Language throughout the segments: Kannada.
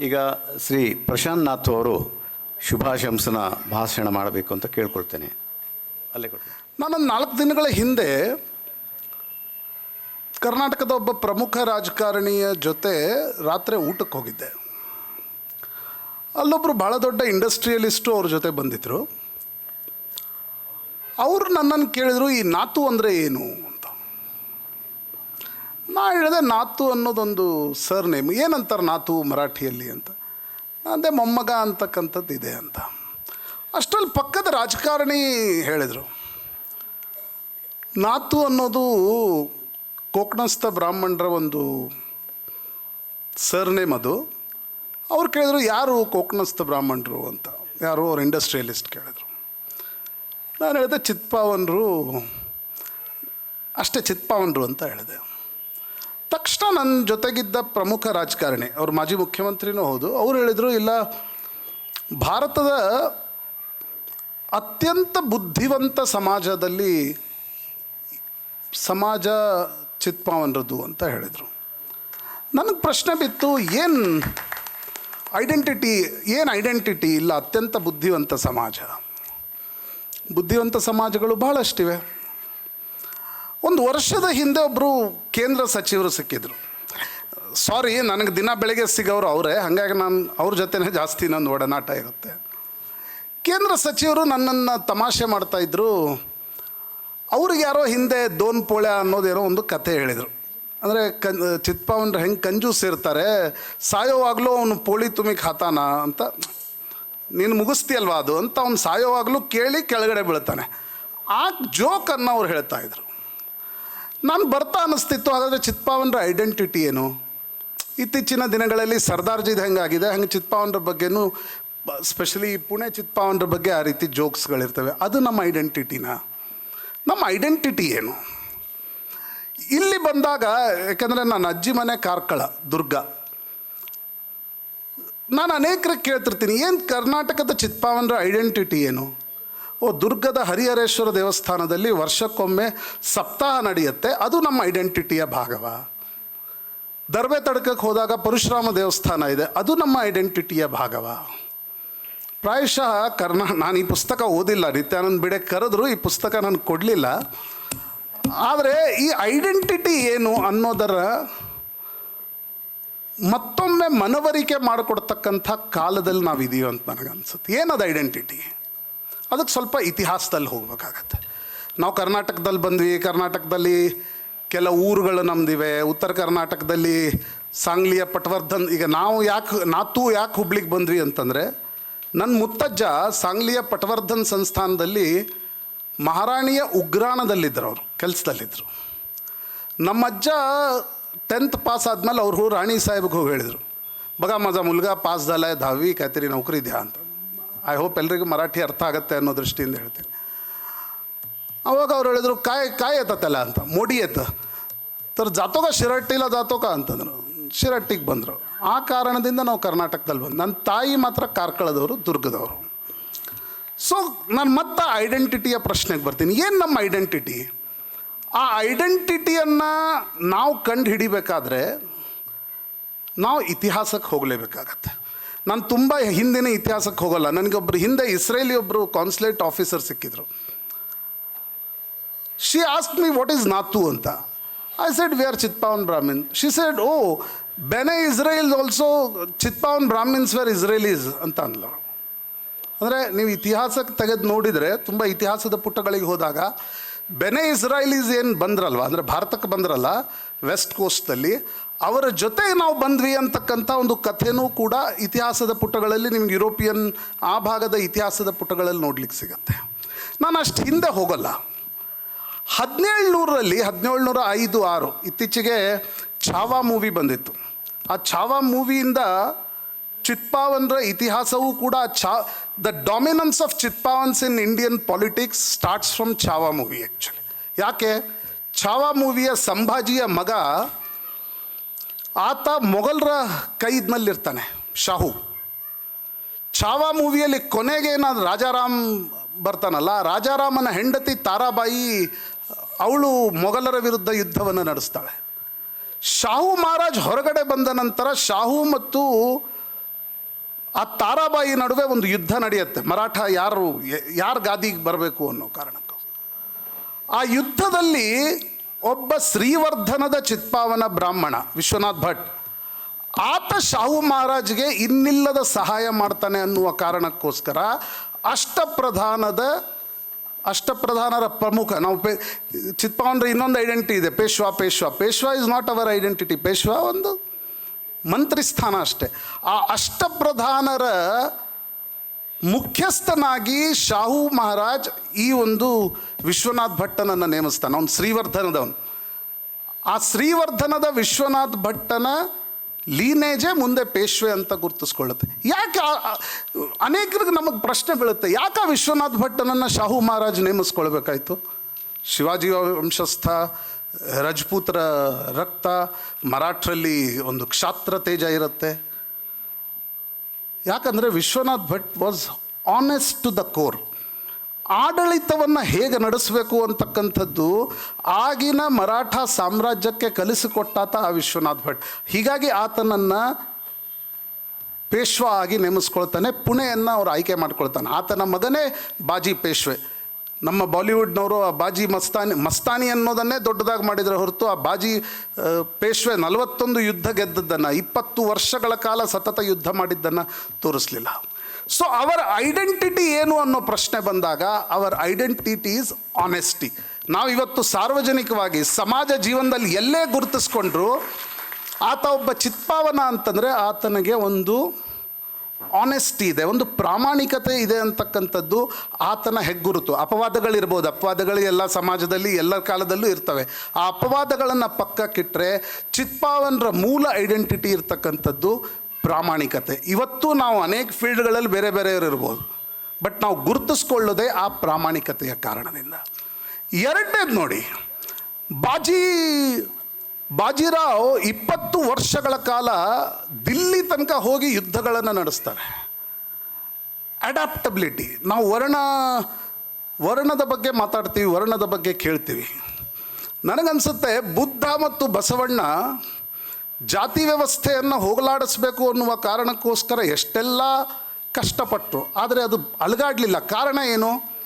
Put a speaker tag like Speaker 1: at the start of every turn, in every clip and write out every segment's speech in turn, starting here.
Speaker 1: ಈಗ ಶ್ರೀ ಪ್ರಶಾಂತ್ ನಾಥ್ ಅವರು ಶುಭಾಶಂಸನ ಭಾಷಣ ಮಾಡಬೇಕು ಅಂತ ಕೇಳ್ಕೊಳ್ತೇನೆ. ಅಲ್ಲೇ
Speaker 2: ನಾನು ನಾಲ್ಕು ದಿನಗಳ ಹಿಂದೆ ಕರ್ನಾಟಕದ ಒಬ್ಬ ಪ್ರಮುಖ ರಾಜಕಾರಣಿಯ ಜೊತೆ ರಾತ್ರಿ ಊಟಕ್ಕೆ ಹೋಗಿದ್ದೆ. ಅಲ್ಲೊಬ್ಬರು ಭಾಳ ದೊಡ್ಡ ಇಂಡಸ್ಟ್ರಿಯಲಿಸ್ಟು ಅವ್ರ ಜೊತೆ ಬಂದಿದ್ದರು ಅವರು ನನ್ನನ್ನು ಕೇಳಿದರು ಈ ನಾತು ಅಂದರೆ ಏನು? ನಾ ಹೇಳಿದೆ ನಾತು ಅನ್ನೋದೊಂದು ಸರ್ ನೇಮ್. ಏನಂತಾರೆ ನಾತು ಮರಾಠಿಯಲ್ಲಿ ಅಂತ? ಅಂದೆ ಮೊಮ್ಮಗ ಅಂತಕ್ಕಂಥದ್ದು ಇದೆ ಅಂತ. ಅಷ್ಟರಲ್ಲಿ ಪಕ್ಕದ ರಾಜಕಾರಣಿ ಹೇಳಿದರು. ನಾತು ಅನ್ನೋದು ಕೋಕಣಸ್ಥ ಬ್ರಾಹ್ಮಣರ ಒಂದು ಸರ್ ನೇಮ್ ಅದು. ಅವ್ರು ಕೇಳಿದ್ರು, ಯಾರು ಕೋಕಣಸ್ಥ ಬ್ರಾಹ್ಮಣರು ಅಂತ? ಯಾರು ಅವ್ರು ಇಂಡಸ್ಟ್ರಿಯಲಿಸ್ಟ್ ಕೇಳಿದರು. ನಾನು ಹೇಳಿದೆ, ಚಿತ್ಪಾವನರು, ಅಷ್ಟೇ ಚಿತ್ಪಾವನರು ಅಂತ ಹೇಳಿದೆ. ತಕ್ಷಣ ನನ್ನ ಜೊತೆಗಿದ್ದ ಪ್ರಮುಖ ರಾಜಕಾರಣಿ, ಅವ್ರು ಮಾಜಿ ಮುಖ್ಯಮಂತ್ರಿನೂ ಹೌದು, ಅವ್ರು ಹೇಳಿದರು, ಇಲ್ಲ, ಭಾರತದ ಅತ್ಯಂತ ಬುದ್ಧಿವಂತ ಸಮಾಜದಲ್ಲಿ ಸಮಾಜ ಚಿತ್ಪಾವನರದು ಅಂತ ಹೇಳಿದರು. ನನಗೆ ಪ್ರಶ್ನೆ ಬಿತ್ತು, ಏನು ಐಡೆಂಟಿಟಿ ಏನು ಐಡೆಂಟಿಟಿ ಇಲ್ಲ, ಅತ್ಯಂತ ಬುದ್ಧಿವಂತ ಸಮಾಜ? ಬುದ್ಧಿವಂತ ಸಮಾಜಗಳು ಬಹಳಷ್ಟಿವೆ. ಒಂದು ವರ್ಷದ ಹಿಂದೆ ಒಬ್ಬರು ಕೇಂದ್ರ ಸಚಿವರು ಸಿಕ್ಕಿದ್ರು. ಸಾರಿ ನನಗೆ ದಿನ ಬೆಳಗ್ಗೆ ಸಿಗೋರು ಅವರೇ, ಹಾಗಾಗಿ ನಾನು ಅವ್ರ ಜೊತೆನೇ ಜಾಸ್ತಿ ನನ್ನ ಒಡನಾಟ ಇರುತ್ತೆ. ಕೇಂದ್ರ ಸಚಿವರು ನನ್ನನ್ನು ತಮಾಷೆ ಮಾಡ್ತಾಯಿದ್ರು ಅವ್ರಿಗೆ ಯಾರೋ ಹಿಂದೆ ದೋನ್ ಪೋಳೆ ಅನ್ನೋದೇನೋ ಒಂದು ಕತೆ ಹೇಳಿದರು. ಅಂದರೆ ಕನ್ ಚಿತ್ಪಾವನ್ರು ಹೆಂಗೆ ಕಂಜೂಸ್ ಇರ್ತಾರೆ, ಸಾಯೋವಾಗಲೂ ಅವನು ಪೋಳಿ ತುಮಿ ಖಾತಾನ ಅಂತ. ನೀನು ಮುಗಿಸ್ತೀಯಲ್ವಾ ಅದು ಅಂತ ಅವ್ನು ಸಾಯೋವಾಗಲೂ ಕೇಳಿ ಕೆಳಗಡೆ ಬೀಳ್ತಾನೆ. ಆ ಜೋಕನ್ನು ಅವ್ರು ಹೇಳ್ತಾ ಇದ್ರು. ನಾನು ಬರ್ತಾ ಅನ್ನಿಸ್ತಿತ್ತು ಹಾಗಾದರೆ ಚಿತ್ಪಾವನರ ಐಡೆಂಟಿಟಿ ಏನು? ಇತ್ತೀಚಿನ ದಿನಗಳಲ್ಲಿ ಸರ್ದಾರ್ಜಿದು ಹೆಂಗಾಗಿದೆ, ಹಂಗೆ ಚಿತ್ಪಾವನರ ಬಗ್ಗೆನೂ ಸ್ಪೆಷಲಿ ಪುಣೆ ಚಿತ್ಪಾವನರ ಬಗ್ಗೆ ಆ ರೀತಿ ಜೋಕ್ಸ್ಗಳಿರ್ತವೆ ಅದು ನಮ್ಮ ಐಡೆಂಟಿಟಿನ ನಮ್ಮ ಐಡೆಂಟಿಟಿ ಏನು? ಇಲ್ಲಿ ಬಂದಾಗ, ಯಾಕಂದರೆ ನನ್ನ ಅಜ್ಜಿ ಮನೆ ಕಾರ್ಕಳ, ದುರ್ಗ. ನಾನು ಅನೇಕರಿಗೆ ಕೇಳ್ತಿರ್ತೀನಿ, ಏನು ಕರ್ನಾಟಕದ ಚಿತ್ಪಾವನರ ಐಡೆಂಟಿಟಿ ಏನು? ಓ, ದುರ್ಗದ ಹರಿಹರೇಶ್ವರ ದೇವಸ್ಥಾನದಲ್ಲಿ ವರ್ಷಕ್ಕೊಮ್ಮೆ ಸಪ್ತಾಹ ನಡೆಯುತ್ತೆ. ಅದು ನಮ್ಮ ಐಡೆಂಟಿಟಿಯ ಭಾಗವ. ದರ್ಬೆ ತಡಕಕ್ಕೆ ಹೋದಾಗ ಪರಶುರಾಮ ದೇವಸ್ಥಾನ ಇದೆ. ಅದು ನಮ್ಮ ಐಡೆಂಟಿಟಿಯ ಭಾಗವ. ಪ್ರಾಯಶಃ ಕರ್ನಾ ನಾನು ಈ ಪುಸ್ತಕ ಓದಿಲ್ಲ. ನಿತ್ಯಾನಂದ್ ಬಿಡೆ ಕರೆದ್ರು ಈ ಪುಸ್ತಕ ನಾನು ಕೊಡಲಿಲ್ಲ. ಆದರೆ ಈ ಐಡೆಂಟಿಟಿ ಏನು ಅನ್ನೋದರ ಮತ್ತೊಮ್ಮೆ ಮನವರಿಕೆ ಮಾಡಿಕೊಡ್ತಕ್ಕಂಥ ಕಾಲದಲ್ಲಿ ನಾವಿದೀವಿ ಅಂತ ನನಗನ್ಸುತ್ತೆ. ಏನದು ಐಡೆಂಟಿಟಿ ಅದಕ್ಕೆ ಸ್ವಲ್ಪ ಇತಿಹಾಸದಲ್ಲಿ ಹೋಗ್ಬೇಕಾಗತ್ತೆ. ನಾವು ಕರ್ನಾಟಕದಲ್ಲಿ ಬಂದ್ವಿ, ಕರ್ನಾಟಕದಲ್ಲಿ ಕೆಲ ಊರುಗಳು ನಮ್ದಿವೆ, ಉತ್ತರ ಕರ್ನಾಟಕದಲ್ಲಿ ಸಾಂಗ್ಲಿಯ ಪಟವರ್ಧನ್, ಈಗ ನಾವು ಯಾಕೆ, ನಾತು ಯಾಕೆ ಹುಬ್ಳಿಗೆ ಬಂದ್ವಿ ಅಂತಂದರೆ ನನ್ನ ಮುತ್ತಜ್ಜ ಸಾಂಗ್ಲಿಯ ಪಟವರ್ಧನ್ ಸಂಸ್ಥಾನದಲ್ಲಿ ಮಹಾರಾಣಿಯ ಉಗ್ರಾಣದಲ್ಲಿದ್ದರು ಅವರು, ಕೆಲಸದಲ್ಲಿದ್ದರು. ನಮ್ಮಜ್ಜ ಟೆಂತ್ ಪಾಸ್ ಆದಮೇಲೆ ಅವರು ರಾಣಿ ಸಾಹೇಬ್ಗೆ ಹೋಗಿ ಹೇಳಿದರು. ಬಗಾ ಮಜಾ ಮುಲ್ಗ ಪಾಸ್ ದಲ ಧಾವಿ ಕಾಯ್ತಿರಿ ನೌಕರಿ ದ್ಯಾ ಅಂತ. ಐ ಹೋಪ್ ಎಲ್ರಿಗೂ ಮರಾಠಿ ಅರ್ಥ ಆಗುತ್ತೆ ಅನ್ನೋ ದೃಷ್ಟಿಯಿಂದ ಹೇಳ್ತೀನಿ. ಅವಾಗ ಅವ್ರು ಹೇಳಿದ್ರು, ಕಾಯ್ ಕಾಯ್ ಎತ್ತತ್ತಲ್ಲ ಅಂತ, ಮೋಡಿ ಎತ್ತ. ತರ್ जातो का ಶಿರಟ್ಟಿಲ್ಲ ಜಾತೋಕ ಅಂತಂದ್ರು. ಶಿರಟ್ಟಿಗೆ ಬಂದರು. ಆ ಕಾರಣದಿಂದ ನಾವು ಕರ್ನಾಟಕದಲ್ಲಿ ಬಂದು ನನ್ನ ತಾಯಿ ಮಾತ್ರ ಕಾರ್ಕಳದವರು, ದುರ್ಗದವರು. ಸೊ ನಾನು ಮತ್ತೆ ಐಡೆಂಟಿಟಿಯ ಪ್ರಶ್ನೆಗೆ ಬರ್ತೀನಿ. ಏನು ನಮ್ಮ ಐಡೆಂಟಿಟಿ ಆ ಐಡೆಂಟಿಟಿಯನ್ನು ನಾವು ಕಂಡು ಹಿಡಿಬೇಕಾದ್ರೆ ನಾವು ಇತಿಹಾಸಕ್ಕೆ ಹೋಗಲೇಬೇಕಾಗತ್ತೆ. ನಾನು ತುಂಬ ಹಿಂದಿನ ಇತಿಹಾಸಕ್ಕೆ ಹೋಗಲ್ಲ. ನನಗೊಬ್ಬರು ಹಿಂದೆ ಇಸ್ರೇಲಿ ಒಬ್ಬರು ಕಾನ್ಸುಲೇಟ್ ಆಫೀಸರ್ ಸಿಕ್ಕಿದ್ರು. She ask me what is ನಾತು ಅಂತ. I said we are Chitpavan Brahmin she said oh Bene Israel also Chitpavan Brahmins were Israelis ಅಂತ ಅಂದ್ಲು. ಅಂದರೆ ನೀವು ಇತಿಹಾಸಕ್ಕೆ ತೆಗೆದು ನೋಡಿದರೆ, ತುಂಬ ಇತಿಹಾಸದ ಪುಟಗಳಿಗೆ ಹೋದಾಗ ಬೆನೆ ಇಸ್ರಾಯಲೀಸ್ ಏನು ಬಂದ್ರಲ್ವ? ಅಂದರೆ ಭಾರತಕ್ಕೆ ಬಂದ್ರಲ್ಲ ವೆಸ್ಟ್ ಕೋಸ್ಟಲ್ಲಿ ಅವರ ಜೊತೆ ನಾವು ಬಂದ್ವಿ ಅಂತಕ್ಕಂಥ ಒಂದು ಕಥೆನೂ ಕೂಡ ಇತಿಹಾಸದ ಪುಟಗಳಲ್ಲಿ, ನಿಮ್ಗೆ ಯುರೋಪಿಯನ್ ಆ ಭಾಗದ ಇತಿಹಾಸದ ಪುಟಗಳಲ್ಲಿ ನೋಡ್ಲಿಕ್ಕೆ ಸಿಗತ್ತೆ. ನಾನು ಅಷ್ಟು ಹಿಂದೆ ಹೋಗಲ್ಲ. ಹದಿನೇಳುನೂರರಲ್ಲಿ ಹದಿನೇಳುನೂರ ಐದು ಆರು ಇತ್ತೀಚೆಗೆ ಛಾವಾ ಮೂವಿ ಬಂದಿತ್ತು. ಆ ಛಾವಾ ಮೂವಿಯಿಂದ ಚಿತ್ಪಾವನ್ರ ಇತಿಹಾಸವೂ ಕೂಡ ಚಾ the dominance of Chitpavans in Indian politics starts from Chhaava movie actually ಯಾಕೆ? ಛಾವಾ ಮೂವಿಯ ಸಂಭಾಜಿಯ ಮಗ ಆತ ಮೊಘಲರ ಕೈದ್ನಲ್ಲಿರ್ತಾನೆ ಶಾಹು. ಛಾವಾ ಮೂವಿಯಲ್ಲಿ ಕೊನೆಗೆ ನಾನು ರಾಜಾರಾಮ್ ಬರ್ತಾನಲ್ಲ, ರಾಜಾರಾಮನ ಹೆಂಡತಿ ತಾರಾಬಾಯಿ, ಅವಳು ಮೊಘಲರ ವಿರುದ್ಧ ಯುದ್ಧವನ್ನು ನಡೆಸ್ತಾಳೆ. ಶಾಹು ಮಹಾರಾಜ್ ಹೊರಗಡೆ ಬಂದ ನಂತರ ಶಾಹು ಮತ್ತು ಆ ತಾರಾಬಾಯಿ ನಡುವೆ ಒಂದು ಯುದ್ಧ ನಡೆಯುತ್ತೆ. ಮರಾಠ ಯಾರು ಯಾರು ಗಾದಿಗೆ ಬರಬೇಕು ಅನ್ನೋ ಕಾರಣಕ್ಕೂ. ಆ ಯುದ್ಧದಲ್ಲಿ ಒಬ್ಬ ಶ್ರೀವರ್ಧನದ ಚಿತ್ಪಾವನ ಬ್ರಾಹ್ಮಣ ವಿಶ್ವನಾಥ್ ಭಟ್. ಆತ ಶಾಹು ಮಹಾರಾಜ್ಗೆ ಇನ್ನಿಲ್ಲದ ಸಹಾಯ ಮಾಡ್ತಾನೆ ಅನ್ನುವ ಕಾರಣಕ್ಕೋಸ್ಕರ ಅಷ್ಟಪ್ರಧಾನದ, ಅಷ್ಟಪ್ರಧಾನರ ಪ್ರಮುಖ, ನಾವು ಪೇ, ಚಿತ್ಪಾವನರ ಇನ್ನೊಂದು ಐಡೆಂಟಿಟಿ ಇದೆ, Peshwa Peshwa. Peshwa is not our identity Peshwa ಒಂದು ಮಂತ್ರಿ ಸ್ಥಾನ ಅಷ್ಟೇ. ಆ ಅಷ್ಟಪ್ರಧಾನರ ಮುಖ್ಯಸ್ಥನಾಗಿ ಶಾಹು ಮಹಾರಾಜ್ ಈ ಒಂದು ವಿಶ್ವನಾಥ್ ಭಟ್ಟನನ್ನು ನೇಮಿಸ್ತಾನೆ. ಅವನು ಶ್ರೀವರ್ಧನದವನು. ಆ ಶ್ರೀವರ್ಧನದ ವಿಶ್ವನಾಥ್ ಭಟ್ಟನ ಲೀನೇಜೇ ಮುಂದೆ ಪೇಶ್ವೆ ಅಂತ ಗುರುತಿಸ್ಕೊಳ್ಳುತ್ತೆ. ಯಾಕೆ ಅನೇಕರಿಗೆ ನಮಗೆ ಪ್ರಶ್ನೆ ಬೀಳುತ್ತೆ, ಯಾಕೆ ವಿಶ್ವನಾಥ್ ಭಟ್ಟನನ್ನು ಶಾಹು ಮಹಾರಾಜ್ ನೇಮಿಸ್ಕೊಳ್ಬೇಕಾಯ್ತು? ಶಿವಾಜಿ ವಂಶಸ್ಥ, ರಜಪೂತರ ರಕ್ತ, ಮರಾಠರಲ್ಲಿ ಒಂದು ಕ್ಷಾತ್ರ ತೇಜ ಇರುತ್ತೆ. ಯಾಕಂದರೆ Vishwanath Bhat was honest to the core ಆಡಳಿತವನ್ನು ಹೇಗೆ ನಡೆಸಬೇಕು ಅಂತಕ್ಕಂಥದ್ದು ಆಗಿನ ಮರಾಠ ಸಾಮ್ರಾಜ್ಯಕ್ಕೆ ಕಲಿಸಿಕೊಟ್ಟಾತ ಆ ವಿಶ್ವನಾಥ್ ಭಟ್. ಹೀಗಾಗಿ ಆತನನ್ನು ಪೇಶ್ವ ಆಗಿ ನೇಮಿಸ್ಕೊಳ್ತಾನೆ, ಪುಣೆಯನ್ನು ಅವ್ರು ಆಯ್ಕೆ ಮಾಡ್ಕೊಳ್ತಾನೆ. ಆತನ ಮಗನೇ ಬಾಜಿ ಪೇಶ್ವೆ. ನಮ್ಮ ಬಾಲಿವುಡ್ನವರು ಆ ಬಾಜಿ ಮಸ್ತಾನಿ ಮಸ್ತಾನಿ ಅನ್ನೋದನ್ನೇ ದೊಡ್ಡದಾಗಿ ಮಾಡಿದರೆ ಹೊರತು ಆ ಬಾಜಿ ಪೇಶ್ವೆ ನಲವತ್ತೊಂದು ಯುದ್ಧ ಗೆದ್ದದ್ದನ್ನು, ಇಪ್ಪತ್ತು ವರ್ಷಗಳ ಕಾಲ ಸತತ ಯುದ್ಧ ಮಾಡಿದ್ದನ್ನು ತೋರಿಸಲಿಲ್ಲ. ಸೊ ಅವರ ಐಡೆಂಟಿಟಿ ಏನು ಅನ್ನೋ ಪ್ರಶ್ನೆ ಬಂದಾಗ, ಅವರ್ ಐಡೆಂಟಿಟಿ ಈಸ್ ಆನೆಸ್ಟಿ ನಾವು ಇವತ್ತು ಸಾರ್ವಜನಿಕವಾಗಿ ಸಮಾಜ ಜೀವನದಲ್ಲಿ ಎಲ್ಲೇ ಗುರುತಿಸ್ಕೊಂಡ್ರು, ಆತ ಒಬ್ಬ ಚಿತ್ಪಾವನ ಅಂತಂದರೆ ಆತನಿಗೆ ಒಂದು ಆನೆಸ್ಟಿ ಇದೆ, ಒಂದು ಪ್ರಾಮಾಣಿಕತೆ ಇದೆ ಅಂತಕ್ಕಂಥದ್ದು ಆತನ ಹೆಗ್ಗುರುತು. ಅಪವಾದಗಳಿರ್ಬೋದು, ಅಪವಾದಗಳು ಎಲ್ಲ ಸಮಾಜದಲ್ಲಿ, ಎಲ್ಲ ಕಾಲದಲ್ಲೂ ಇರ್ತವೆ. ಆ ಅಪವಾದಗಳನ್ನು ಪಕ್ಕಕ್ಕಿಟ್ಟರೆ ಚಿತ್ಪಾವನರ ಮೂಲ ಐಡೆಂಟಿಟಿ ಇರ್ತಕ್ಕಂಥದ್ದು ಪ್ರಾಮಾಣಿಕತೆ. ಇವತ್ತು ನಾವು ಅನೇಕ ಫೀಲ್ಡ್ಗಳಲ್ಲಿ ಬೇರೆ ಬೇರೆಯವರು ಇರ್ಬೋದು. ಬಟ್ ನಾವು ಗುರುತಿಸ್ಕೊಳ್ಳೋದೆ ಆ ಪ್ರಾಮಾಣಿಕತೆಯ ಕಾರಣದಿಂದ. ಎರಡನೇದು ನೋಡಿ, ಬಾಜಿ ಬಾಜಿರಾವ್ ಇಪ್ಪತ್ತು ವರ್ಷಗಳ ಕಾಲ ದಿಲ್ಲಿ ತನಕ ಹೋಗಿ ಯುದ್ಧಗಳನ್ನು ನಡೆಸ್ತಾರೆ. ಅಡ್ಯಾಪ್ಟಬಿಲಿಟಿ ನಾವು ವರ್ಣ, ವರ್ಣದ ಬಗ್ಗೆ ಮಾತಾಡ್ತೀವಿ, ವರ್ಣದ ಬಗ್ಗೆ ಕೇಳ್ತೀವಿ. ನನಗನ್ಸುತ್ತೆ ಬುದ್ಧ ಮತ್ತು ಬಸವಣ್ಣ ಜಾತಿ ವ್ಯವಸ್ಥೆಯನ್ನು ಹೋಗಲಾಡಿಸ್ಬೇಕು ಅನ್ನುವ ಕಾರಣಕ್ಕೋಸ್ಕರ ಎಷ್ಟೆಲ್ಲ ಕಷ್ಟಪಟ್ಟರು ಆದರೆ ಅದು ಅಲುಗಾಡಲಿಲ್ಲ. ಕಾರಣ ಏನು?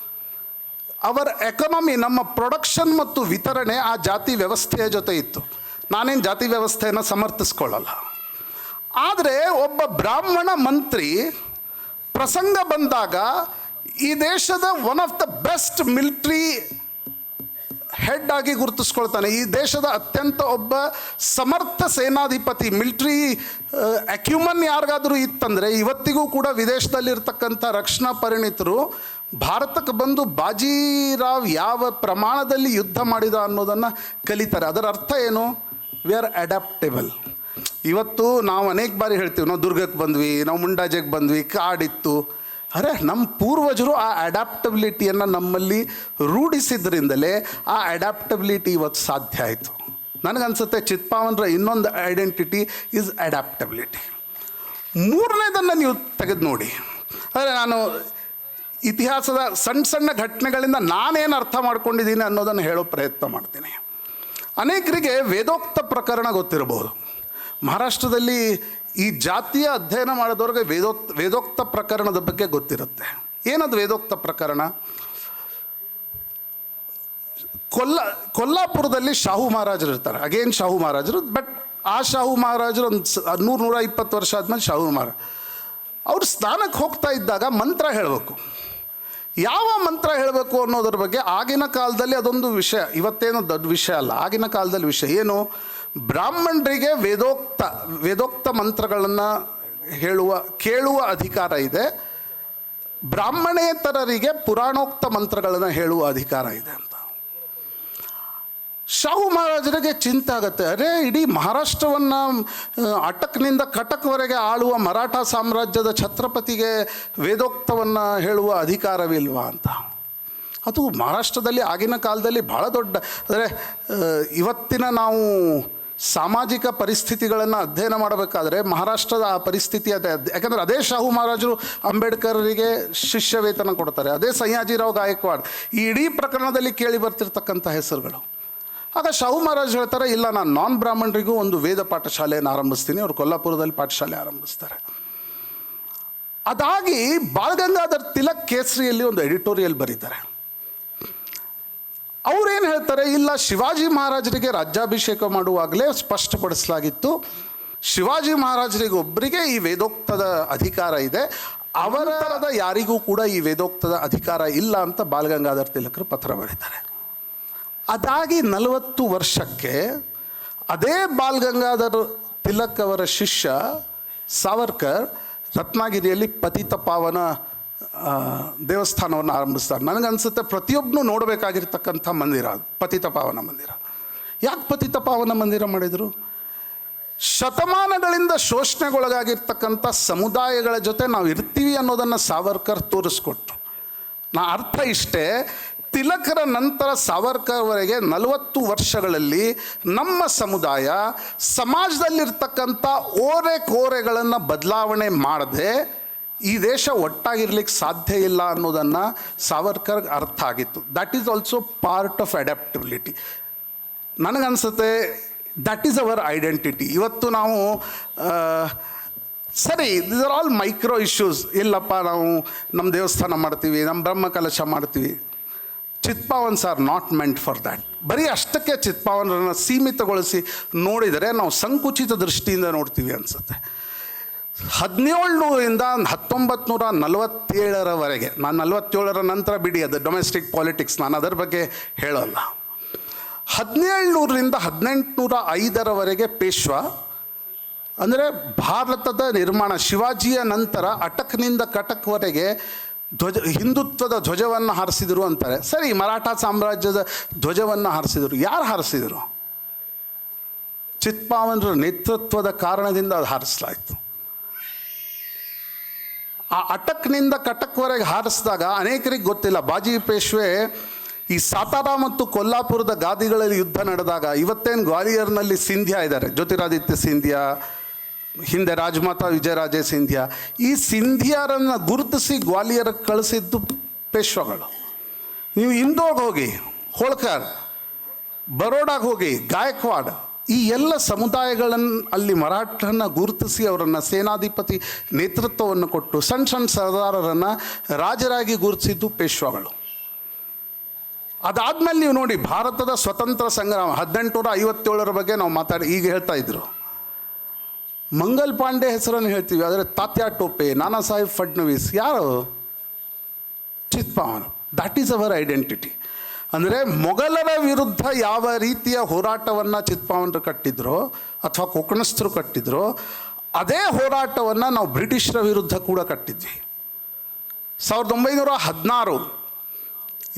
Speaker 2: ಅವರ ಎಕನಮಿ ನಮ್ಮ ಪ್ರೊಡಕ್ಷನ್ ಮತ್ತು ವಿತರಣೆ ಆ ಜಾತಿ ವ್ಯವಸ್ಥೆಯ ಜೊತೆ ಇತ್ತು. ನಾನೇನು ಜಾತಿ ವ್ಯವಸ್ಥೆಯನ್ನು ಸಮರ್ಥಿಸ್ಕೊಳ್ಳಲ್ಲ. ಆದರೆ ಒಬ್ಬ ಬ್ರಾಹ್ಮಣ ಮಂತ್ರಿ ಪ್ರಸಂಗ ಬಂದಾಗ ಈ ದೇಶದ one of the best military head ಆಗಿ ಗುರುತಿಸ್ಕೊಳ್ತಾನೆ. ಈ ದೇಶದ ಅತ್ಯಂತ ಒಬ್ಬ ಸಮರ್ಥ ಸೇನಾಧಿಪತಿ ಮಿಲಿಟ್ರಿ ಅಕ್ಯೂಮನ್ ಯಾರಿಗಾದರೂ ಇತ್ತಂದರೆ ಇವತ್ತಿಗೂ ಕೂಡ ವಿದೇಶದಲ್ಲಿರ್ತಕ್ಕಂಥ ರಕ್ಷಣಾ ಪರಿಣಿತರು ಭಾರತಕ್ಕೆ ಬಂದು ಬಾಜಿರಾವ್ ಯಾವ ಪ್ರಮಾಣದಲ್ಲಿ ಯುದ್ಧ ಮಾಡಿದ ಅನ್ನೋದನ್ನು ಕಲಿತಾರೆ. ಅದರ ಅರ್ಥ ಏನು? ವಿ ಆರ್ ಅಡ್ಯಾಪ್ಟೇಬಲ್ ಇವತ್ತು ನಾವು ಅನೇಕ ಬಾರಿ ಹೇಳ್ತೀವಿ, ನಾವು ದುರ್ಗಕ್ಕೆ ಬಂದ್ವಿ, ನಾವು ಮುಂಡಾಜೆಗೆ ಬಂದ್ವಿ, ಕಾಡಿತ್ತು. ಅರೆ ನಮ್ಮ ಪೂರ್ವಜರು ಆ ಅಡ್ಯಾಪ್ಟಬಿಲಿಟಿಯನ್ನು ನಮ್ಮಲ್ಲಿ ರೂಢಿಸಿದ್ರಿಂದಲೇ ಆ ಅಡ್ಯಾಪ್ಟಬಿಲಿಟಿ ಇವತ್ತು ಸಾಧ್ಯ ಆಯಿತು. ನನಗನ್ಸುತ್ತೆ, ಚಿತ್ಪಾವನರ ಇನ್ನೊಂದು ಐಡೆಂಟಿಟಿ ಇಸ್ ಅಡ್ಯಾಪ್ಟಬಿಲಿಟಿ ಮೂರನೇದನ್ನು ನೀವು ತೆಗೆದು ನೋಡಿ. ಅಂದರೆ ನಾನು ಇತಿಹಾಸದ ಸಣ್ಣ ಸಣ್ಣ ಘಟನೆಗಳಿಂದ ನಾನೇನು ಅರ್ಥ ಮಾಡ್ಕೊಂಡಿದ್ದೀನಿ ಅನ್ನೋದನ್ನು ಹೇಳೋ ಪ್ರಯತ್ನ ಮಾಡ್ತೀನಿ. ಅನೇಕರಿಗೆ ವೇದೋಕ್ತ ಪ್ರಕರಣ ಗೊತ್ತಿರಬಹುದು. ಮಹಾರಾಷ್ಟ್ರದಲ್ಲಿ ಈ ಜಾತಿಯ ಅಧ್ಯಯನ ಮಾಡಿದವ್ರಿಗೆ ವೇದೋಕ್ತ ವೇದೋಕ್ತ ಪ್ರಕರಣದ ಬಗ್ಗೆ ಗೊತ್ತಿರುತ್ತೆ. ಏನದು ವೇದೋಕ್ತ ಪ್ರಕರಣ? ಕೊಲ್ಲ, ಕೊಲ್ಲಾಪುರದಲ್ಲಿ ಶಾಹು ಮಹಾರಾಜರು ಇರ್ತಾರೆ. ಅಗೇನ್ ಶಾಹು ಮಹಾರಾಜರು ಬಟ್ ಆ ಶಾಹು ಮಹಾರಾಜರು ಒಂದು ನೂರು ನೂರ ಇಪ್ಪತ್ತು ವರ್ಷ ಆದಮೇಲೆ ಶಾಹು ಮಹಾರಾಜ್. ಅವ್ರು ಸ್ನಾನಕ್ಕೆ ಹೋಗ್ತಾ ಇದ್ದಾಗ ಮಂತ್ರ ಹೇಳಬೇಕು. ಯಾವ ಮಂತ್ರ ಹೇಳಬೇಕು ಅನ್ನೋದ್ರ ಬಗ್ಗೆ ಆಗಿನ ಕಾಲದಲ್ಲಿ ಅದೊಂದು ವಿಷಯ, ಇವತ್ತೇನು ದೊಡ್ಡ ವಿಷಯ ಅಲ್ಲ. ಆಗಿನ ಕಾಲದಲ್ಲಿ ವಿಷಯ ಏನು? ಬ್ರಾಹ್ಮಣರಿಗೆ ವೇದೋಕ್ತ ವೇದೋಕ್ತ ಮಂತ್ರಗಳನ್ನು ಹೇಳುವ, ಕೇಳುವ ಅಧಿಕಾರ ಇದೆ. ಬ್ರಾಹ್ಮಣೇತರರಿಗೆ ಪುರಾಣೋಕ್ತ ಮಂತ್ರಗಳನ್ನು ಹೇಳುವ ಅಧಿಕಾರ ಇದೆ ಶಾಹು ಮಹಾರಾಜರಿಗೆ ಚಿಂತೆ ಆಗುತ್ತೆ ಅರೇ, ಇಡೀ ಮಹಾರಾಷ್ಟ್ರವನ್ನು ಅಟಕ್ನಿಂದ ಕಟಕ್ವರೆಗೆ ಆಳುವ ಮರಾಠ ಸಾಮ್ರಾಜ್ಯದ ಛತ್ರಪತಿಗೆ ವೇದೋಕ್ತವನ್ನು ಹೇಳುವ ಅಧಿಕಾರವಿಲ್ವಾ ಅಂತ. ಅದು ಮಹಾರಾಷ್ಟ್ರದಲ್ಲಿ ಆಗಿನ ಕಾಲದಲ್ಲಿ ಭಾಳ ದೊಡ್ಡ ಅಂದರೆ ಇವತ್ತಿನ ನಾವು ಸಾಮಾಜಿಕ ಪರಿಸ್ಥಿತಿಗಳನ್ನು ಅಧ್ಯಯನ ಮಾಡಬೇಕಾದ್ರೆ ಮಹಾರಾಷ್ಟ್ರದ ಆ ಪರಿಸ್ಥಿತಿ ಅದೇ ಯಾಕಂದರೆ ಅದೇ ಶಾಹು ಮಹಾರಾಜರು ಅಂಬೇಡ್ಕರ್ರಿಗೆ ಶಿಷ್ಯ ವೇತನ ಕೊಡ್ತಾರೆ. ಅದೇ ಸಯ್ಯಾಜಿರಾವ್ ಗಾಯಕ್ವಾಡ್. ಈ ಇಡೀ ಪ್ರಕರಣದಲ್ಲಿ ಕೇಳಿ ಬರ್ತಿರ್ತಕ್ಕಂಥ ಹೆಸರುಗಳು. ಆಗ ಶಾಹು ಮಹಾರಾಜ್ ಹೇಳ್ತಾರೆ, ಇಲ್ಲ, ನಾನು ನಾನ್ ಬ್ರಾಹ್ಮಣರಿಗೂ ಒಂದು ವೇದ ಪಾಠಶಾಲೆಯನ್ನು ಆರಂಭಿಸ್ತೀನಿ, ಅವರು ಕೊಲ್ಲಾಪುರದಲ್ಲಿ ಪಾಠಶಾಲೆ ಆರಂಭಿಸ್ತಾರೆ. ಅದಾಗಿ ಬಾಲ್ಗಂಗಾಧರ್ ತಿಲಕ್ ಕೇಸರಿಯಲ್ಲಿ ಒಂದು ಎಡಿಟೋರಿಯಲ್ ಬರೀತಾರೆ. ಅವ್ರೇನು ಹೇಳ್ತಾರೆ, ಇಲ್ಲ, ಶಿವಾಜಿ ಮಹಾರಾಜರಿಗೆ ರಾಜ್ಯಾಭಿಷೇಕ ಮಾಡುವಾಗಲೇ ಸ್ಪಷ್ಟಪಡಿಸಲಾಗಿತ್ತು. ಶಿವಾಜಿ ಮಹಾರಾಜರಿಗೆ ಒಬ್ಬರಿಗೆ ಈ ವೇದೋಕ್ತದ ಅಧಿಕಾರ ಇದೆ, ಅವರ ಯಾರಿಗೂ ಕೂಡ ಈ ವೇದೋಕ್ತದ ಅಧಿಕಾರ ಇಲ್ಲ ಅಂತ ಬಾಲಗಂಗಾಧರ್ ತಿಲಕರು ಪತ್ರ ಬರೀತಾರೆ. ಅದಾಗಿ ನಲವತ್ತು ವರ್ಷಕ್ಕೆ ಅದೇ ಬಾಲ್ ಗಂಗಾಧರ್ ತಿಲಕ್ ಅವರ ಶಿಷ್ಯ ಸಾವರ್ಕರ್ ರತ್ನಗಿರಿಯಲ್ಲಿ ಪತಿತ ಪಾವನ ಆ, ದೇವಸ್ಥಾನವನ್ನು ಆರಂಭಿಸ್ತಾರೆ. ನನಗನ್ಸುತ್ತೆ ಪ್ರತಿಯೊಬ್ಬನು ನೋಡಬೇಕಾಗಿರ್ತಕ್ಕಂಥ ಮಂದಿರ ಪತಿತ ಪಾವನ ಮಂದಿರ. ಯಾಕೆ ಪತಿತ ಪಾವನ ಮಂದಿರ ಮಾಡಿದರು? ಶತಮಾನಗಳಿಂದ ಶೋಷಣೆಗೊಳಗಾಗಿರ್ತಕ್ಕಂಥ ಸಮುದಾಯಗಳ ಜೊತೆ ನಾವು ಇರ್ತೀವಿ ಅನ್ನೋದನ್ನು ಸಾವರ್ಕರ್ ತೋರಿಸ್ಕೊಟ್ರು. ನಾ ಅರ್ಥ ಇಷ್ಟೇ ತಿಲಕರ ನಂತರ ಸಾವರ್ಕರ್ವರೆಗೆ ನಲವತ್ತು ವರ್ಷಗಳಲ್ಲಿ ನಮ್ಮ ಸಮುದಾಯ ಸಮಾಜದಲ್ಲಿರ್ತಕ್ಕಂಥ ಓರೆ ಕೋರೆಗಳನ್ನು ಬದಲಾವಣೆ ಮಾಡದೆ ಈ ದೇಶ ಒಟ್ಟಾಗಿರ್ಲಿಕ್ಕೆ ಸಾಧ್ಯ ಇಲ್ಲ ಅನ್ನೋದನ್ನು ಸಾವರ್ಕರ್ಗೆ ಅರ್ಥ ಆಗಿತ್ತು. That is also part of adaptability ನನಗನ್ಸುತ್ತೆ ದಟ್ ಈಸ್ ಅವರ್ ಐಡೆಂಟಿಟಿ ಇವತ್ತು ನಾವು ಸರಿ these are all micro issues ಇಲ್ಲಪ್ಪ, ನಾವು ನಮ್ಮ ದೇವಸ್ಥಾನ ಮಾಡ್ತೀವಿ ನಮ್ಮ ಬ್ರಹ್ಮ ಕಲಶ ಮಾಡ್ತೀವಿ. Chitpavans are not meant for that ಬರೀ ಅಷ್ಟಕ್ಕೆ ಚಿತ್ಪಾವನರನ್ನು ಸೀಮಿತಗೊಳಿಸಿ ನೋಡಿದರೆ ನಾವು ಸಂಕುಚಿತ ದೃಷ್ಟಿಯಿಂದ ನೋಡ್ತೀವಿ ಅನಿಸುತ್ತೆ. ಹದಿನೇಳ್ನೂರಿಂದ ಹತ್ತೊಂಬತ್ತು ನೂರ ನಲವತ್ತೇಳರವರೆಗೆ ನಾನು ನಲವತ್ತೇಳರ ನಂತರ ಬಿಡಿ, ಅದು ಡೊಮೆಸ್ಟಿಕ್ ಪಾಲಿಟಿಕ್ಸ್ ನಾನು ಅದರ ಬಗ್ಗೆ ಹೇಳಲ್ಲ. ಹದಿನೇಳುನೂರರಿಂದ ಹದಿನೆಂಟುನೂರ ಐದರವರೆಗೆ ಪೇಶ್ವ, ಅಂದರೆ ಭಾರತದ ನಿರ್ಮಾಣ ಶಿವಾಜಿಯ ನಂತರ ಅಟಕ್ನಿಂದ ಕಟಕ್ವರೆಗೆ ಧ್ವಜ, ಹಿಂದುತ್ವದ ಧ್ವಜವನ್ನು ಹಾರಿಸಿದರು ಅಂತಾರೆ. ಸರಿ, ಮರಾಠ ಸಾಮ್ರಾಜ್ಯದ ಧ್ವಜವನ್ನು ಹಾರಿಸಿದರು. ಯಾರು ಹಾರಿಸಿದರು? ಚಿತ್ಪಾವನರ ನೇತೃತ್ವದ ಕಾರಣದಿಂದ ಅದು ಹಾರಿಸಲಾಯಿತು. ಆ ಅಟಕ್ನಿಂದ ಕಟಕ್ವರೆಗೆ ಹಾರಿಸಿದಾಗ ಅನೇಕರಿಗೆ ಗೊತ್ತಿಲ್ಲ. ಬಾಜಿ ಪೇಶ್ವೆ ಈ ಸಾತಾರಾ ಮತ್ತು ಕೊಲ್ಲಾಪುರದ ಗಾದಿಗಳಲ್ಲಿ ಯುದ್ಧ ನಡೆದಾಗ ಇವತ್ತೇನು ಗ್ವಾಲಿಯರ್ನಲ್ಲಿ ಸಿಂಧ್ಯಾ ಇದ್ದಾರೆ? ಜ್ಯೋತಿರಾದಿತ್ಯ ಸಿಂಧ್ಯಾ ಹಿಂದೆ ರಾಜಮಾತಾ ವಿಜಯರಾಜೇ ಸಿಂಧ್ಯಾ, ಈ ಸಿಂಧಿಯಾರನ್ನು ಗುರುತಿಸಿ ಗ್ವಾಲಿಯರ್ಗೆ ಕಳಿಸಿದ್ದು ಪೇಶ್ವಗಳು. ನೀವು ಇಂದೋಗ ಹೋಗಿ, ಹೋಳ್ಕರ್, ಬರೋಡಾಗೆ ಹೋಗಿ, ಗಾಯಕ್ವಾಡ್, ಈ ಎಲ್ಲ ಸಮುದಾಯಗಳನ್ನು ಅಲ್ಲಿ ಮರಾಠನ್ನು ಗುರುತಿಸಿ ಅವರನ್ನು ಸೇನಾಧಿಪತಿ ನೇತೃತ್ವವನ್ನು ಕೊಟ್ಟು ಸಣ್ಣ ಸಣ್ಣ ಸರ್ದಾರರನ್ನು ರಾಜರಾಗಿ ಗುರುತಿಸಿದ್ದು ಪೇಶ್ವಗಳು. ಅದಾದಮೇಲೆ ನೀವು ನೋಡಿ ಭಾರತದ ಸ್ವತಂತ್ರ ಸಂಗ್ರಾಮ, ಹದಿನೆಂಟುನೂರ ಐವತ್ತೇಳರ ಬಗ್ಗೆ ನಾವು ಮಾತಾಡಿ, ಈಗ ಹೇಳ್ತಾ ಇದ್ರು. ಮಂಗಲ್ ಪಾಂಡೆ ಹೆಸರನ್ನು ಹೇಳ್ತೀವಿ, ಆದರೆ ತಾತ್ಯಾ ಟೋಪೆ, ನಾನಾ ಸಾಹೇಬ್ ಫಡ್ನವೀಸ್, ಯಾರು? Chitpavan that is our identity ಅಂದರೆ ಮೊಘಲರ ವಿರುದ್ಧ ಯಾವ ರೀತಿಯ ಹೋರಾಟವನ್ನು ಚಿತ್ಪಾವನರು ಕಟ್ಟಿದ್ರೋ ಅಥವಾ ಕೊಕಣಸ್ಥರು ಕಟ್ಟಿದ್ರೋ, ಅದೇ ಹೋರಾಟವನ್ನು ನಾವು ಬ್ರಿಟಿಷರ ವಿರುದ್ಧ ಕೂಡ ಕಟ್ಟಿದ್ವಿ. ಸಾವಿರದ ಒಂಬೈನೂರ ಹದಿನಾರು,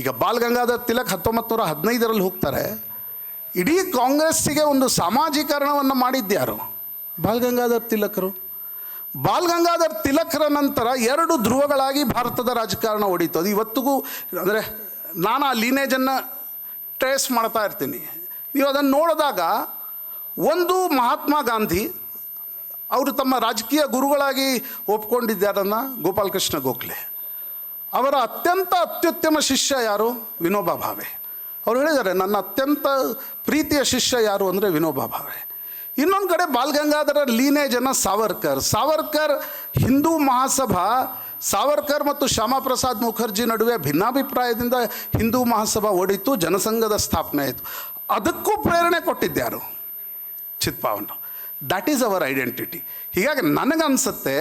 Speaker 2: ಈಗ ಬಾಲ್ ಗಂಗಾಧರ್ ತಿಲಕ್ ಹತ್ತೊಂಬತ್ತು ನೂರ ಹದಿನೈದರಲ್ಲಿ ಹೋಗ್ತಾರೆ, ಇಡೀ ಕಾಂಗ್ರೆಸ್ಸಿಗೆ ಒಂದು ಸಾಮಾಜೀಕರಣವನ್ನು ಮಾಡಿದ್ಯಾರು ಬಾಲ್ ಗಂಗಾಧರ್ ತಿಲಕರು. ಬಾಲ್ ಗಂಗಾಧರ್ ತಿಲಕರ ನಂತರ ಎರಡು ಧ್ರುವಗಳಾಗಿ ಭಾರತದ ರಾಜಕಾರಣ ಹೊಡೀತು. ಅದು ಇವತ್ತಿಗೂ ಅಂದರೆ ನಾನು ಆ ಲೀನೇಜನ್ನು ಟ್ರೇಸ್ ಮಾಡ್ತಾ ಇರ್ತೀನಿ. ನೀವು ಅದನ್ನು ನೋಡಿದಾಗ ಒಂದು ಮಹಾತ್ಮ ಗಾಂಧಿ ಅವರು ತಮ್ಮ ರಾಜಕೀಯ ಗುರುಗಳಾಗಿ ಒಪ್ಕೊಂಡಿದ್ದಾರನ್ನು ಗೋಪಾಲಕೃಷ್ಣ ಗೋಖಲೆ. ಅವರ ಅತ್ಯಂತ ಅತ್ಯುತ್ತಮ ಶಿಷ್ಯ ಯಾರು? ವಿನೋಬಾ ಭಾವೆ. ಅವರು ಹೇಳಿದ್ದಾರೆ, ನನ್ನ ಅತ್ಯಂತ ಪ್ರೀತಿಯ ಶಿಷ್ಯ ಯಾರು ಅಂದರೆ ವಿನೋಬಾ ಭಾವೆ. ಇನ್ನೊಂದು ಕಡೆ ಬಾಲ್ಗಂಗಾಧರ ಲೀನೇಜ್ ಲೀನೇಜನ ಸಾವರ್ಕರ್. ಸಾವರ್ಕರ್ ಹಿಂದೂ ಮಹಾಸಭಾ, ಸಾವರ್ಕರ್ ಮತ್ತು ಶ್ಯಾಮಪ್ರಸಾದ್ ಮುಖರ್ಜಿ ನಡುವೆ ಭಿನ್ನಾಭಿಪ್ರಾಯದಿಂದ ಹಿಂದೂ ಮಹಾಸಭಾ ಓಡಿತು ಜನಸಂಘದ ಸ್ಥಾಪನೆ ಆಯಿತು. ಅದಕ್ಕೂ ಪ್ರೇರಣೆ ಕೊಟ್ಟಿದ್ದ್ಯಾರು ಚಿತ್ಪಾವನರು ದ್ಯಾಟ್ ಈಸ್ ಅವರ್ ಐಡೆಂಟಿಟಿ ಹೀಗಾಗಿ ನನಗನ್ಸುತ್ತೆ,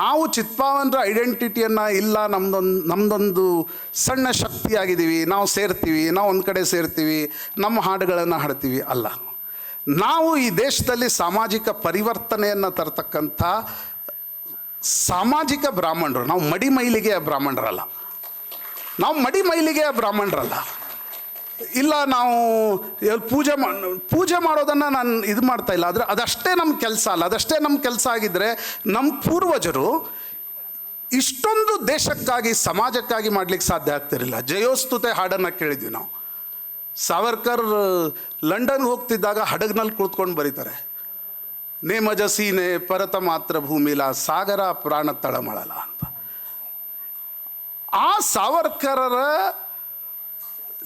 Speaker 2: ನಾವು ಚಿತ್ಪಾವನರ ಐಡೆಂಟಿಟಿಯನ್ನು ಇಲ್ಲ ನಮ್ಮದೊಂದು ನಮ್ದೊಂದು ಸಣ್ಣ ಶಕ್ತಿಯಾಗಿದ್ದೀವಿ, ನಾವು ಸೇರ್ತೀವಿ, ನಾವು ಒಂದು ಕಡೆ ಸೇರ್ತೀವಿ, ನಮ್ಮ ಹಾಡುಗಳನ್ನು ಹಾಡ್ತೀವಿ ಅಲ್ಲ. ನಾವು ಈ ದೇಶದಲ್ಲಿ ಸಾಮಾಜಿಕ ಪರಿವರ್ತನೆಯನ್ನು ತರತಕ್ಕಂಥ ಸಾಮಾಜಿಕ ಬ್ರಾಹ್ಮಣರು. ನಾವು ಮಡಿ ಮೈಲಿಗೆಯ ಬ್ರಾಹ್ಮಣರಲ್ಲ. ನಾವು ಮಡಿ ಮೈಲಿಗೆಯ ಬ್ರಾಹ್ಮಣರಲ್ಲ. ಇಲ್ಲ ನಾವು ಪೂಜೆ ಮಾ, ಪೂಜೆ ಮಾಡೋದನ್ನು ನಾನು ಇದು ಮಾಡ್ತಾ ಇಲ್ಲ. ಆದರೆ ಅದಷ್ಟೇ ನಮ್ಮ ಕೆಲಸ ಅಲ್ಲ. ಅದಷ್ಟೇ ನಮ್ಮ ಕೆಲಸ ಆಗಿದ್ದರೆ ನಮ್ಮ ಪೂರ್ವಜರು ಇಷ್ಟೊಂದು ದೇಶಕ್ಕಾಗಿ, ಸಮಾಜಕ್ಕಾಗಿ ಮಾಡ್ಲಿಕ್ಕೆ ಸಾಧ್ಯ ಆಗ್ತಿರಲಿಲ್ಲ. ಜಯೋಸ್ತುತೆ ಹಾಡನ್ನು ಕೇಳಿದ್ವಿ ನಾವು. ಸಾವರ್ಕರ್ ಲಂಡನ್ಗೆ ಹೋಗ್ತಿದ್ದಾಗ ಹಡಗ್ನಲ್ಲಿ ಕುಳಿತುಕೊಂಡು ಬರೀತಾರೆ. ನೇಮಜ ಸೀನೆ ಪರತ ಮಾತ್ರ ಭೂಮಿಲ ಸಾಗರ ಪ್ರಾಣ ತಳಮಳಲ ಅಂತ. ಆ ಸಾವರ್ಕರರ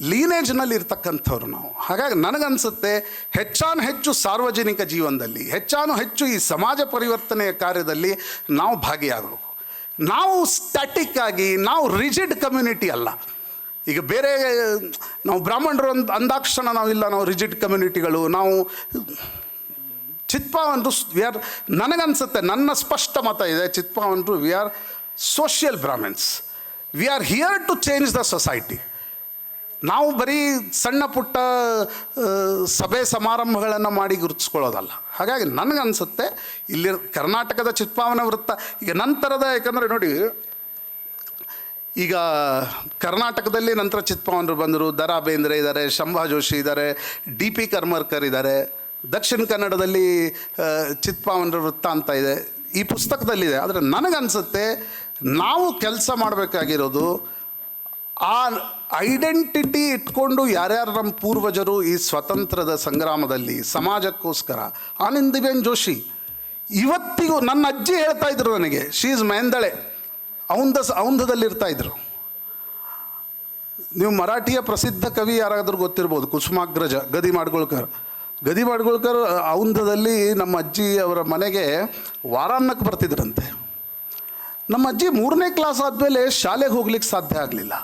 Speaker 2: ಲೀನೇಜ್ನಲ್ಲಿ ಇರ್ತಕ್ಕಂಥವ್ರು ನಾವು. ಹಾಗಾಗಿ ನನಗನ್ಸುತ್ತೆ ಹೆಚ್ಚಾನು ಹೆಚ್ಚು ಸಾರ್ವಜನಿಕ ಜೀವನದಲ್ಲಿ, ಹೆಚ್ಚಾನು ಹೆಚ್ಚು ಈ ಸಮಾಜ ಪರಿವರ್ತನೆಯ ಕಾರ್ಯದಲ್ಲಿ ನಾವು ಭಾಗಿಯಾಗಬೇಕು. ನಾವು ಸ್ಟ್ಯಾಟಿಕ್ ಆಗಿ, ನಾವು ರಿಜಿಡ್ ಕಮ್ಯುನಿಟಿ ಅಲ್ಲ. ಈಗ ಬೇರೆ ನಾವು ಬ್ರಾಹ್ಮಣರು ಅಂದ, ಅಂದಾಕ್ಷಣ ನಾವಿಲ್ಲ ನಾವು ರಿಜಿಡ್ ಕಮ್ಯುನಿಟಿಗಳು ನಾವು ಚಿತ್ಪಾವನರು ವಿ ಆರ್ ನನಗನ್ಸುತ್ತೆ, ನನ್ನ ಸ್ಪಷ್ಟ ಮತ ಇದೆ ಚಿತ್ಪಾವನರು we are social Brahmins we are here to change the society ನಾವು ಬರೀ ಸಣ್ಣ ಪುಟ್ಟ ಸಭೆ ಸಮಾರಂಭಗಳನ್ನು ಮಾಡಿ ಗುರುತಿಸ್ಕೊಳ್ಳೋದಲ್ಲ. ಹಾಗಾಗಿ ನನಗನ್ಸುತ್ತೆ ಇಲ್ಲಿ ಕರ್ನಾಟಕದ ಚಿತ್ಪಾವನ ವೃತ್ತ, ಈಗ ನಂತರದ ಯಾಕಂದರೆ ನೋಡಿ ಈಗ ಕರ್ನಾಟಕದಲ್ಲಿ ನಂತರ ಚಿತ್ಪವನರು ಬಂದರು. ದರಾ ಬೇಂದ್ರೆ ಇದ್ದಾರೆ, ಶಂಭಾ ಜೋಶಿ ಇದ್ದಾರೆ, ಡಿ ಪಿ ಕರ್ಮರ್ಕರ್ ಇದ್ದಾರೆ. ದಕ್ಷಿಣ ಕನ್ನಡದಲ್ಲಿ ಚಿತ್ಪಾವನರ ವೃತ್ತ ಅಂತ ಇದೆ. ಈ ಪುಸ್ತಕದಲ್ಲಿದೆ. ಆದರೆ ನನಗನ್ಸುತ್ತೆ ನಾವು ಕೆಲಸ ಮಾಡಬೇಕಾಗಿರೋದು ಆ ಐಡೆಂಟಿಟಿ ಇಟ್ಕೊಂಡು ಯಾರ್ಯಾರು ನಮ್ಮ ಪೂರ್ವಜರು ಈ ಸ್ವತಂತ್ರದ ಸಂಗ್ರಾಮದಲ್ಲಿ, ಸಮಾಜಕ್ಕೋಸ್ಕರ, ಆನಂದಿಬೇನ್ ಜೋಶಿ, ಇವತ್ತಿಗೂ ನನ್ನ ಅಜ್ಜಿ ಹೇಳ್ತಾ ಇದ್ರು ನನಗೆ ಶೀ ಇಸ್ ಮೆಂದಳೆ ಅವಂದ ಔಂಧದಲ್ಲಿರ್ತಾ ಇದ್ರು. ನೀವು ಮರಾಠಿಯ ಪ್ರಸಿದ್ಧ ಕವಿ ಯಾರಾದರೂ ಗೊತ್ತಿರ್ಬೋದು, ಕುಸುಮಾಗ್ರಜ, ಗದಿ ಮಾಡ್ಗೊಳ್ಕರ್. ಗದಿ ಮಾಡ್ಗೊಳ್ಕರ್ ಔಂಧದಲ್ಲಿ ನಮ್ಮ ಅಜ್ಜಿ ಅವರ ಮನೆಗೆ ವಾರಾನ್ನಕ್ಕೆ ಬರ್ತಿದ್ರಂತೆ. ನಮ್ಮ ಅಜ್ಜಿ ಮೂರನೇ ಕ್ಲಾಸ್ ಆದಮೇಲೆ ಶಾಲೆಗೆ ಹೋಗ್ಲಿಕ್ಕೆ ಸಾಧ್ಯ ಆಗಲಿಲ್ಲ.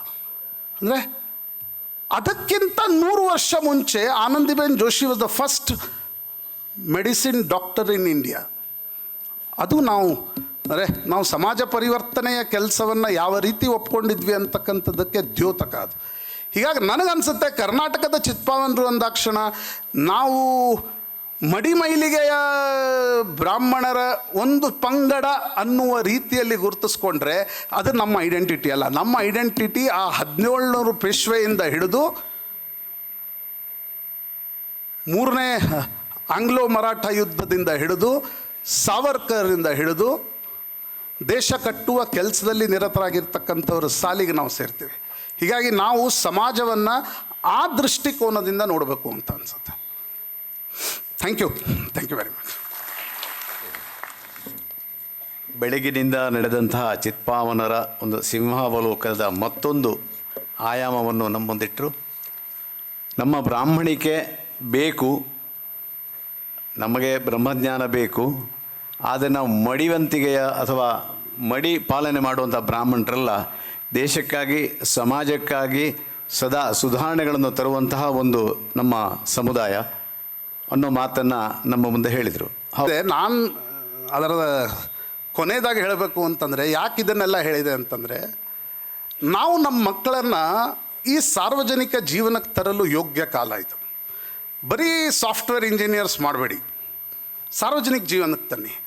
Speaker 2: ಅಂದರೆ ಅದಕ್ಕಿಂತ ನೂರು ವರ್ಷ ಮುಂಚೆ Anandiben Joshi was the first medicine doctor in India ಅದು ನಾವು ಅಂದರೆ ನಾವು ಸಮಾಜ ಪರಿವರ್ತನೆಯ ಕೆಲಸವನ್ನು ಯಾವ ರೀತಿ ಒಪ್ಕೊಂಡಿದ್ವಿ ಅಂತಕ್ಕಂಥದ್ದಕ್ಕೆ ದ್ಯೋತಕ ಅದು. ಹೀಗಾಗಿ ನನಗನ್ಸುತ್ತೆ ಕರ್ನಾಟಕದ ಚಿತ್ಪಾವನರು ಅಂದಾಕ್ಷಣ ನಾವು ಮಡಿಮೈಲಿಗೆಯ ಬ್ರಾಹ್ಮಣರ ಒಂದು ಪಂಗಡ ಅನ್ನುವ ರೀತಿಯಲ್ಲಿ ಗುರುತಿಸ್ಕೊಂಡ್ರೆ ಅದು ನಮ್ಮ ಐಡೆಂಟಿಟಿ ಅಲ್ಲ. ನಮ್ಮ ಐಡೆಂಟಿಟಿ ಆ ಹದಿನೇಳುನೂರು ಪೇಶ್ವೆಯಿಂದ ಹಿಡಿದು ಮೂರನೇ ಆಂಗ್ಲೋ ಮರಾಠ ಯುದ್ಧದಿಂದ ಹಿಡಿದು ಸಾವರ್ಕರಿಂದ ಹಿಡಿದು ದೇಶ ಕಟ್ಟುವ ಕೆಲಸದಲ್ಲಿ ನಿರತರಾಗಿರ್ತಕ್ಕಂಥವ್ರ ಸಾಲಿಗೆ ನಾವು ಸೇರ್ತೀವಿ. ಹೀಗಾಗಿ ನಾವು ಸಮಾಜವನ್ನು ಆ ದೃಷ್ಟಿಕೋನದಿಂದ ನೋಡಬೇಕು ಅಂತ ಅನ್ಸುತ್ತೆ. Thank you thank you very much
Speaker 1: ಬೆಳಗಿನಿಂದ ನಡೆದಂತಹ ಚಿತ್ಪಾವನರ ಒಂದು ಸಿಂಹಾವಲೋಕದ ಮತ್ತೊಂದು ಆಯಾಮವನ್ನು ನಮ್ಮೊಂದಿಟ್ಟರು ನಮ್ಮ ಬ್ರಾಹ್ಮಣಿಕೆ ಬೇಕು, ನಮಗೆ ಬ್ರಹ್ಮಜ್ಞಾನ ಬೇಕು, ಆದರೆ ನಾವು ಮಡಿವಂತಿಗೆಯ ಅಥವಾ ಮಡಿ ಪಾಲನೆ ಮಾಡುವಂಥ ಬ್ರಾಹ್ಮಣರೆಲ್ಲ ದೇಶಕ್ಕಾಗಿ, ಸಮಾಜಕ್ಕಾಗಿ ಸದಾ ಸುಧಾರಣೆಗಳನ್ನು ತರುವಂತಹ ಒಂದು ನಮ್ಮ ಸಮುದಾಯ ಅನ್ನೋ ಮಾತನ್ನು ನಮ್ಮ ಮುಂದೆ ಹೇಳಿದರು.
Speaker 2: ಅದೇ ನಾನು ಅದರ ಕೊನೆಯದಾಗಿ ಹೇಳಬೇಕು ಅಂತಂದರೆ ಯಾಕೆ ಇದನ್ನೆಲ್ಲ ಹೇಳಿದೆ ಅಂತಂದರೆ ನಾವು ನಮ್ಮ ಮಕ್ಕಳನ್ನು ಈ ಸಾರ್ವಜನಿಕ ಜೀವನಕ್ಕೆ ತರಲು ಯೋಗ್ಯ ಕಾಲ ಇದು. ಬರೀ ಸಾಫ್ಟ್ವೇರ್ ಇಂಜಿನಿಯರ್ಸ್ ಮಾಡಬೇಡಿ. ಸಾರ್ವಜನಿಕ ಜೀವನಕ್ಕೆ ತನ್ನಿ.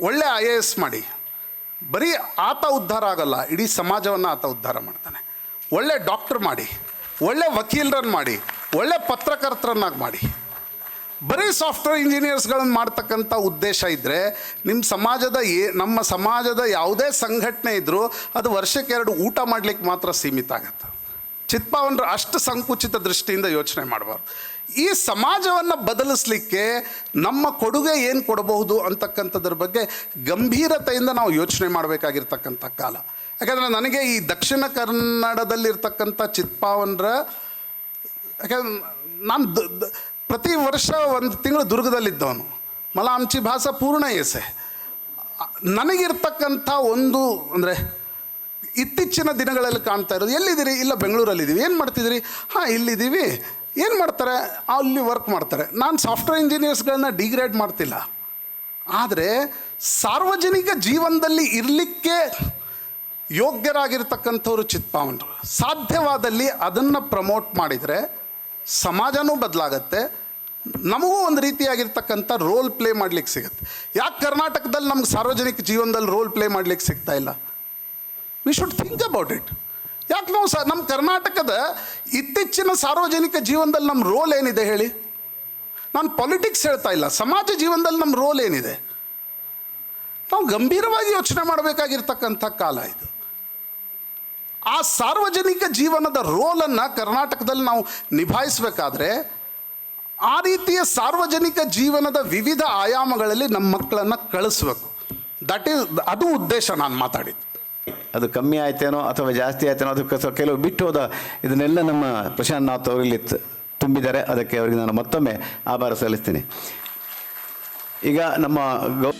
Speaker 2: ಒಳ್ಳೆ ಐ ಎ ಎಸ್ ಮಾಡಿ. ಬರೀ ಆತ ಉದ್ಧಾರ ಆಗಲ್ಲ, ಇಡೀ ಸಮಾಜವನ್ನು ಆತ ಉದ್ಧಾರ ಮಾಡ್ತಾನೆ. ಒಳ್ಳೆ ಡಾಕ್ಟರ್ ಮಾಡಿ, ಒಳ್ಳೆ ವಕೀಲರನ್ನು ಮಾಡಿ, ಒಳ್ಳೆ ಪತ್ರಕರ್ತರನ್ನಾಗಿ ಮಾಡಿ. ಬರೀ ಸಾಫ್ಟ್ವೇರ್ ಇಂಜಿನಿಯರ್ಸ್ಗಳನ್ನು ಮಾಡ್ತಕ್ಕಂಥ ಉದ್ದೇಶ ಇದ್ದರೆ ನಿಮ್ಮ ಸಮಾಜದ ಏ, ನಮ್ಮ ಸಮಾಜದ ಯಾವುದೇ ಸಂಘಟನೆ ಇದ್ದರೂ ಅದು ವರ್ಷಕ್ಕೆ ಎರಡು ಊಟ ಮಾಡಲಿಕ್ಕೆ ಮಾತ್ರ ಸೀಮಿತ ಆಗತ್ತೆ. ಚಿತ್ಪಾವನರು ಅಷ್ಟು ಸಂಕುಚಿತ ದೃಷ್ಟಿಯಿಂದ ಯೋಚನೆ ಮಾಡಬಾರ್ದು ಈ ಸಮಾಜವನ್ನು ಬದಲಿಸಲಿಕ್ಕೆ ನಮ್ಮ ಕೊಡುಗೆ ಏನು ಕೊಡಬಹುದು ಅಂತಕ್ಕಂಥದ್ರ ಬಗ್ಗೆ ಗಂಭೀರತೆಯಿಂದ ನಾವು ಯೋಚನೆ ಮಾಡಬೇಕಾಗಿರ್ತಕ್ಕಂಥ ಕಾಲ. ಯಾಕಂದರೆ ನನಗೆ ಈ ದಕ್ಷಿಣ ಕನ್ನಡದಲ್ಲಿರ್ತಕ್ಕಂಥ ಚಿತ್ಪಾವನರ, ಯಾಕಂದ್ರೆ ನಾನು ಪ್ರತಿ ವರ್ಷ ಒಂದು ತಿಂಗಳು ದುರ್ಗದಲ್ಲಿದ್ದವನು. ಮಲ ಭಾಷಾ ಪೂರ್ಣ ಎಸೆ. ನನಗಿರ್ತಕ್ಕಂಥ ಒಂದು ಅಂದರೆ ಇತ್ತೀಚಿನ ದಿನಗಳಲ್ಲಿ ಕಾಣ್ತಾ ಇರೋದು, ಎಲ್ಲಿದ್ದೀರಿ? ಇಲ್ಲ, ಬೆಂಗಳೂರಲ್ಲಿದ್ದೀವಿ. ಏನು ಮಾಡ್ತಿದ್ದೀರಿ? ಹಾಂ, ಇಲ್ಲಿದ್ದೀವಿ. ಏನು ಮಾಡ್ತಾರೆ? ಅಲ್ಲಿ ವರ್ಕ್ ಮಾಡ್ತಾರೆ. ನಾನು ಸಾಫ್ಟ್ವೇರ್ ಇಂಜಿನಿಯರ್ಸ್ಗಳನ್ನ ಡಿಗ್ರೇಡ್ ಮಾಡ್ತಿಲ್ಲ. ಆದರೆ ಸಾರ್ವಜನಿಕ ಜೀವನದಲ್ಲಿ ಇರಲಿಕ್ಕೆ ಯೋಗ್ಯರಾಗಿರ್ತಕ್ಕಂಥವ್ರು ಚಿತ್ಪಾವನರು. ಸಾಧ್ಯವಾದಲ್ಲಿ ಅದನ್ನು ಪ್ರಮೋಟ್ ಮಾಡಿದರೆ ಸಮಾಜನೂ ಬದಲಾಗತ್ತೆ. ನಮಗೂ ಒಂದು ರೀತಿಯಾಗಿರ್ತಕ್ಕಂಥ ರೋಲ್ ಪ್ಲೇ ಮಾಡ್ಲಿಕ್ಕೆ ಸಿಗುತ್ತೆ. ಯಾಕೆ ಕರ್ನಾಟಕದಲ್ಲಿ ನಮ್ಗೆ ಸಾರ್ವಜನಿಕ ಜೀವನದಲ್ಲಿ ರೋಲ್ ಪ್ಲೇ ಮಾಡ್ಲಿಕ್ಕೆ ಸಿಗ್ತಾ ಇಲ್ಲ? We should think about it ಯಾಕೆ ನಾವು ಸ ನಮ್ಮ ಕರ್ನಾಟಕದ ಇತ್ತೀಚಿನ ಸಾರ್ವಜನಿಕ ಜೀವನದಲ್ಲಿ ನಮ್ಮ ರೋಲ್ ಏನಿದೆ ಹೇಳಿ? ನಾನು ಪಾಲಿಟಿಕ್ಸ್ ಹೇಳ್ತಾ ಇಲ್ಲ, ಸಮಾಜ ಜೀವನದಲ್ಲಿ ನಮ್ಮ ರೋಲ್ ಏನಿದೆ? ನಾವು ಗಂಭೀರವಾಗಿ ಯೋಚನೆ ಮಾಡಬೇಕಾಗಿರ್ತಕ್ಕಂಥ ಕಾಲ ಇದು. ಆ ಸಾರ್ವಜನಿಕ ಜೀವನದ ರೋಲನ್ನು ಕರ್ನಾಟಕದಲ್ಲಿ ನಾವು ನಿಭಾಯಿಸಬೇಕಾದ್ರೆ ಆ ರೀತಿಯ ಸಾರ್ವಜನಿಕ ಜೀವನದ ವಿವಿಧ ಆಯಾಮಗಳಲ್ಲಿ ನಮ್ಮ ಮಕ್ಕಳನ್ನು ಕಳಿಸ್ಬೇಕು. ದಟ್ ಈಸ್ ಅದು ಉದ್ದೇಶ ನಾನು ಮಾತಾಡಿದ್ದು.
Speaker 1: ಅದು ಕಮ್ಮಿ ಆಯ್ತೇನೋ ಅಥವಾ ಜಾಸ್ತಿ ಆಯ್ತೇನೋ ಅದಕ್ಕೆ ಅಥವಾ ಕೆಲವು ಬಿಟ್ಟು ಹೋದ ಇದನ್ನೆಲ್ಲ ನಮ್ಮ ಪ್ರಶಾಂತ್ ಅವರು ಇಲ್ಲಿ ತುಂಬಿದ್ದಾರೆ. ಅದಕ್ಕೆ ಅವರಿಗೆ ನಾನು ಮತ್ತೊಮ್ಮೆ ಆಭಾರ ಸಲ್ಲಿಸ್ತೀನಿ. ಈಗ ನಮ್ಮ ಗೌ